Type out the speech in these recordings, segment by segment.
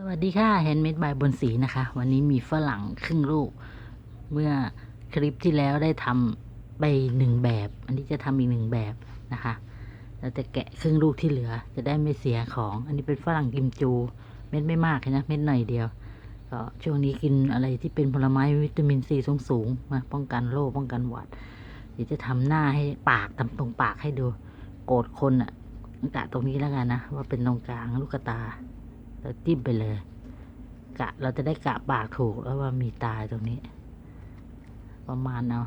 สวัสดีค่ะแฮนด์เมดบายบนสีนะคะ วันนี้มีฝรั่งครึ่งลูก เมื่อคลิปที่แล้วได้ทำไปหนึ่งแบบ อันนี้จะทำอีกหนึ่งแบบนะคะเราจะแกะครึ่งลูกที่เหลือ จะได้ไม่เสียของ อันนี้เป็นฝรั่งกิมจู เม็ดไม่มากเลยนะ เม็ดหน่อยเดียว ก็ช่วงนี้กินอะไรที่เป็นผลไม้วิตามินซีสูงๆมาป้องกันโรคป้องกันหวัด เดี๋ยวจะทำหน้าให้ปากทำตรงปากให้ดู โกรธคนอะกะตรงนี้แล้วกันนะว่าเป็นตรงกลางลูกตา เราจิ้มไปเลย กะเราจะได้กะปากถูกแล้วว่ามีตาตรงนี้ ประมาณเอา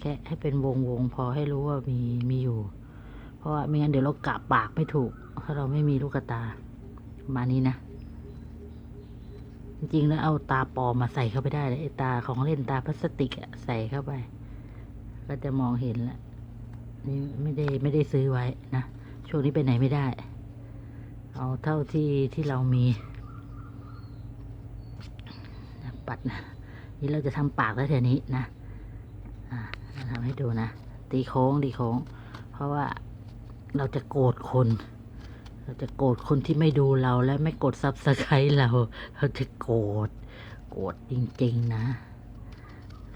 แค่ให้เป็นวงวงๆพอให้รู้ว่ามีมีอยู่ เพราะว่าไม่งั้นเดี๋ยวเรากะปากไม่ถูก ถ้าเราไม่มีลูกตาประมาณนี้นะ จริงๆแล้วเอาตาปอมาใส่เข้าไปได้เลยไอตาของเล่นตาพลาสติกอะใส่เข้าไป ก็จะมองเห็นล้วนี่ไม่ได้ไม่ได้ซื้อไว้นะช่วงนี้ไปไหนไม่ได้ เอาเท่าที่ที่เรามีปัดนะนี่เราจะทำปากแล้วเทีนี้นะอ่าทำให้ดูนะ ตีโค้งตีโค้ง เพราะว่าเราจะโกรธคน เราจะโกรธคนที่ไม่ดูเราและไม่กดซับสไครต์เรา เราจะโกรธโกรธจริง ๆ นะ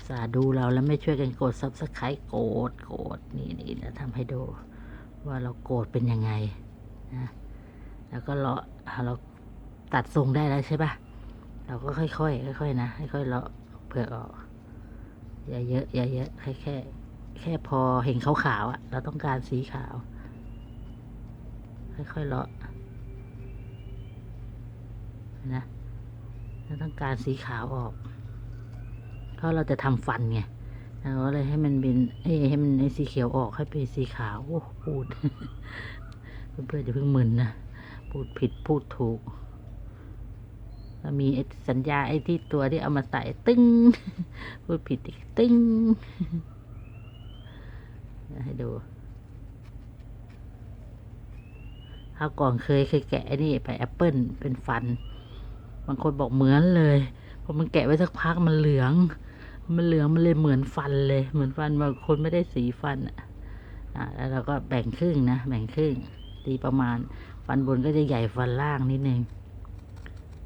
สาดูเราแล้วไม่ช่วยกันกดซับสไครต์โกรธโกรธนี่นี่เราทำให้ดู ว่าเราโกรธเป็นยังไงนะ แล้วก็เลาะเราตัดทรงได้แล้วใช่ปะเราก็ค่อยๆค่อยๆนะค่อยๆเลาะเปลือกออกอย่าเยอะอย่าเยอะแค่แค่ แค่พอเห็นขาวๆอะ เราต้องการสีขาว ค่อยๆเลาะนะเราต้องการสีขาวออก เพราะเราจะทำฟันไงเราก็เลยให้มันเป็นเอ้ให้มันไอ้สีเขียวออกให้เป็นสีขาวโอ้พูดเพื่อนๆจะเพิ่งมึนนะ พูดผิดพูดถูก แล้วมีสัญญาไอ้ที่ตัวที่เอามาใส่ตึ้ง พูดผิดอีกตึ้ง ให้ดูคราวก่อนเคยเคยแกะนี่ไปแอปเปิลเป็นฟัน บางคนบอกเหมือนเลยพอมันแกะไว้สักพักมันเหลือง มันเหลืองมันเลยเหมือนฟันเลย เหมือนฟันบางคนไม่ได้สีฟันอะอะแล้วเราก็แบ่งครึ่งนะแบ่งครึ่งตีประมาณ ฟันบนก็จะใหญ่ฟันล่างนิดนึง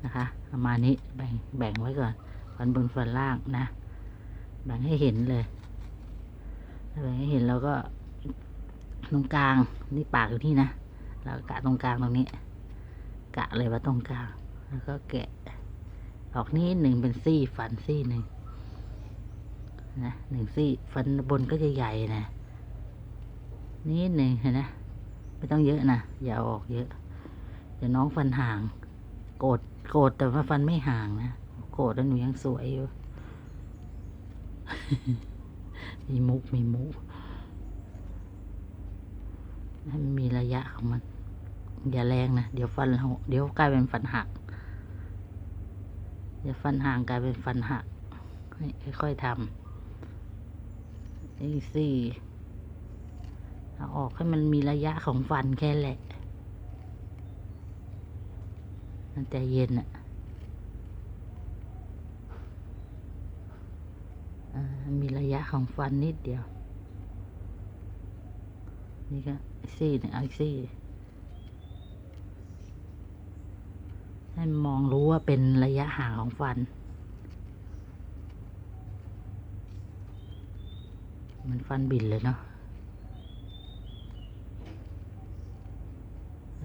นะคะประมาณนี้แบ่งแบ่งไว้ก่อน ฟันบนฟันล่างนะ แบ่งให้เห็นเลยแบ่งให้เห็นแล้วก็ตรงกลางนี่ปากอยู่ที่นะเรากะตรงกลางตรงนี้ กะเลยว่าตรงกลาง แล้วก็แกะ ออกนิดหนึ่งเป็นซี่ฟันซี่หนึ่งนะหนึ่งซี่ฟันบนก็จะใหญ่นะนิดหนึ่งเห็นนะ ไม่ต้องเยอะนะ อย่าออกเยอะ เดี๋ยวน้องฟันห่าง โกรธ โกรธแต่ว่าฟันไม่ห่างนะ โกรธแล้วหนูยังสวยอยู่ มีมุก มีมุก ให้มันมีระยะของมัน อย่าแรงนะ เดี๋ยวฟันเราเดี๋ยวกลายเป็นฟันหัก เดี๋ยวฟันห่างกลายเป็นฟันหัก ค่อยๆทำนี่สิเอา ออกให้มันมีระยะของฟันแค่แหละมันใจเย็นอะอ่ามีระยะของฟันนิดเดียว นี่ก็ซี่หนึ่งเอาอีกซี่ให้มองรู้ว่าเป็นระยะห่างของฟัน มันฟันบินเลยเนาะ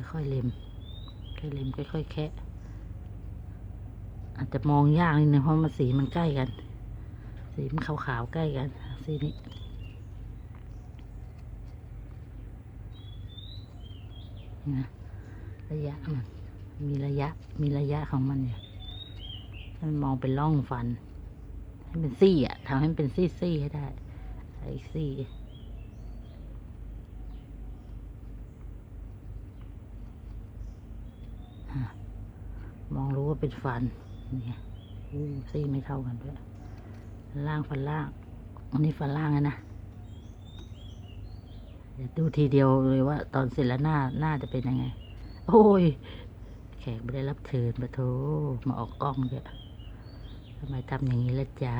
ค่อยๆเล็มค่อยเล็มค่อยๆแคะอาจจะมองยากนิดนึงเพราะมันสีมันใกล้กัน สีมันขาวๆใกล้กัน สีนี้นะระยะมันมีระยะมีระยะของมันอยู่ให้มันมองเป็นร่องฟัน ให้เป็นซี่อะทำให้มันเป็นซี่ๆให้ได้ไอ้ซี่ ม องรู้ว่าเป็นฟันนี่ซี่ไม่เท่ากันด้วยล่างฟันล่างอันนี้ฟันล่างนะเดี๋ยวดูทีเดียวเลยว่า ตอนเสร็จแล้วหน้าหน้าจะเป็นยังไง โอ้ย แขกไม่ได้รับเชิญปะโถมาออกกล้องเยอะทำไมทำอย่างนี้ละจ๊ะ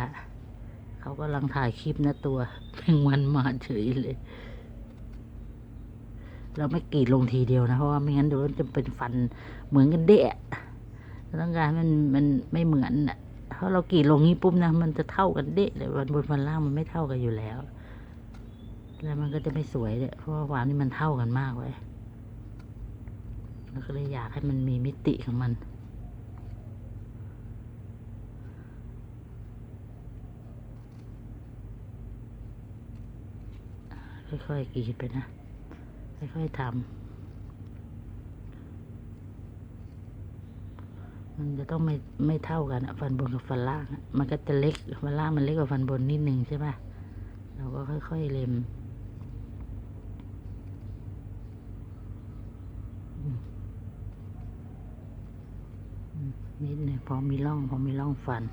เขากำลังถ่ายคลิปนะตัวแมงวันมาเฉยเลยเราไม่กรีดลงทีเดียวนะ เพราะว่าไม่งั้นเดี๋ยวจะเป็นฟันเหมือนกันเดะ ราต้องการมันมันไม่เหมือนอะเพราะเรากรีดลงนี้ปุ๊บนะมันจะเท่ากันเดะเลยวันบนวันล่างมันไม่เท่ากันอยู่แล้ว แล้วมันก็จะไม่สวยเลยเพราะว่าวามนี่มันเท่ากันมากเลยเราก็เลยอยากให้มันมีมิติของมันค่อยๆกรีดไปนะ ค่อยๆทำ มันจะต้องไม่ไม่เท่ากันอะฟันบนกับฟันล่างมันก็จะเล็กฟันล่างมันเล็กกว่าฟันบนนิดนึงใช่ปะเราก็ค่อยๆเล็มนิดนึงพอมีร่องพอมีร่องฟัน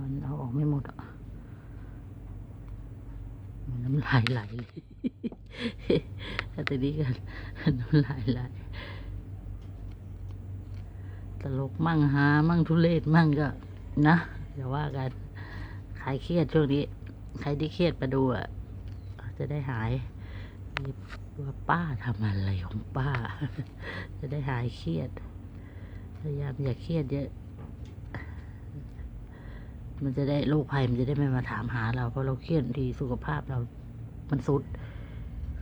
มันเอาออกไม่หมดอะน้ำลายไหลเลยแต่ทีนี้กันน้ำลายไหล ตลกมั่งฮามั่งทุเรศมั่งก็นะอย่าว่ากันใครเครียดช่วงนี้ ใครที่เครียดมาดูอะจะได้หายว่าป้าทำอะไรของป้า จะได้หายเครียด พยายามอย่าเครียดเยอะ มันจะได้โรคภัยมันจะได้ไม่มาถามหาเราเพราะเราเครียดทีสุขภาพเรา มันสุด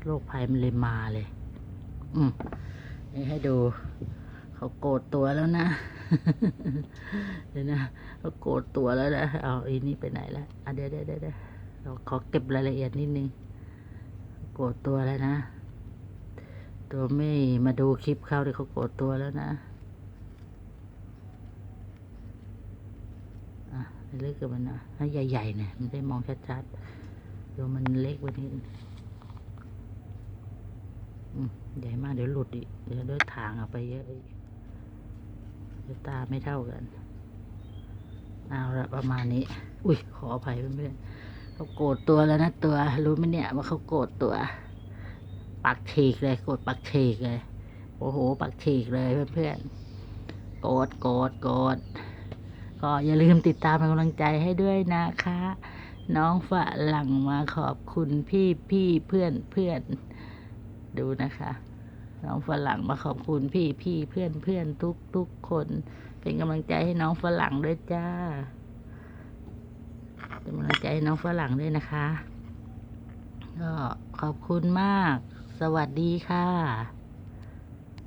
โรคภัยมันเลยมาเลย อืมนี่ให้ดู เขาโกรธตัวแล้วนะ เดี๋ยวนะเขาโกรธตัวแล้วนะเอาอีนี่ไปไหนแล้วอะเดี๋ยวเดี๋ยวเดี๋ยวเดี๋ยวเราขอเก็บรายละเอียดนิดนึง โกรธตัวแล้วนะ ตัวไม่มาดูคลิปเขาเดี๋ยวเขาโกรธตัวแล้วนะอะเล็กกับมันนะให้ใหญ่ๆเนี่ยมันได้มองชัดๆดูมันเล็กกว่านี้ใหญ่มากเดี๋ยวหลุดอีก เดี๋ยวเดินทางออกไปเยอะอีก ตาไม่เท่ากันเอาละประมาณนี้ อุ้ยขออภัยเพื่อนๆเขาโกรธตัวแล้วนะตัว รู้ไหมเนี่ยว่าเขาโกรธตัว ปักฉีกเลยโกรธปักฉีกเลย โอ้โห ปักฉีกเลยเพื่อนๆโกรธโกรธโกรธก็อย่าลืมติดตามเป็นกำลังใจให้ด้วยนะคะ น้องฝรั่งมาขอบคุณพี่พี่เพื่อนเพื่อนดูนะคะ น้องฝรั่งมาขอบคุณพี่พี่เพื่อนเพื่อนทุกทุกคน เป็นกำลังใจให้น้องฝรั่งด้วยจ้าเป็นกำลังใจให้น้องฝรั่งด้วยนะคะก็ขอบคุณมาก สวัสดีค่ะ